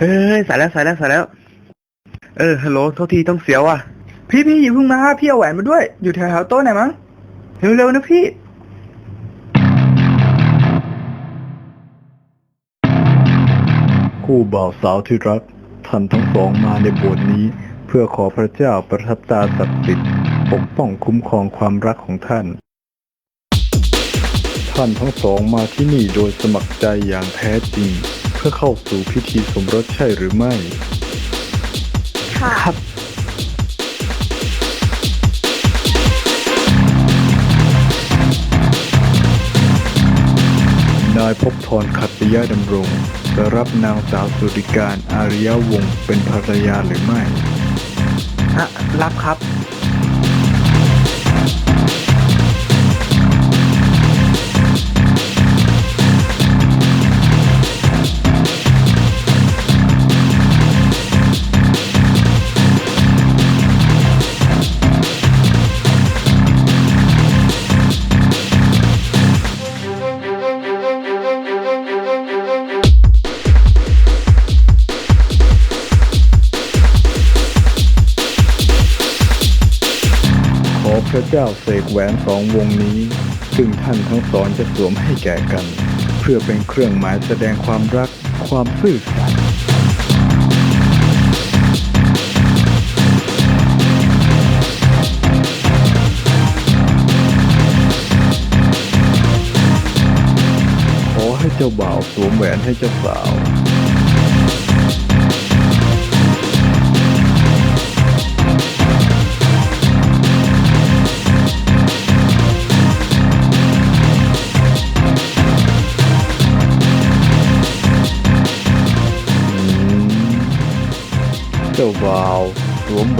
เฮ้ยสายแล้วสายแล้วสายแล้ว เออฮัลโหลโทษทีต้องเสียวอะ พี่พี่อย่าเพิ่งมาพี่เอาแหวนมาด้วย อยู่แถวๆโต๊ะไหนมั้งเร็วๆนะพี่ คู่บ่าวสาวที่รักท่านทั้งสองมาในโบสถ์นี้ เพื่อขอพระเจ้าประทับตาศักดิ์สิทธิ์ปกป้องคุ้มครองความรักของท่าน ท่านทั้งสองมาที่นี่โดยสมัครใจอย่างแท้จริง เพื่อเข้าสู่พิธีสมรสใช่หรือไม่ ค่ะนายภพบทรขัตติยดำรงจะรับนางสาวสุริการอาริยวงศ์เป็นภรรยาหรือไม่ อะ รับครับ พระเจ้าเสกแหวนสองวงนี้ ซึ่งท่านทั้งสองจะสวมให้แก่กัน เพื่อเป็นเครื่องหมายแสดงความรักความซื่อสัตย์ขอให้เจ้าบ่าวสวมแหวนให้เจ้าสาว เจ้าบ่าวสวมแ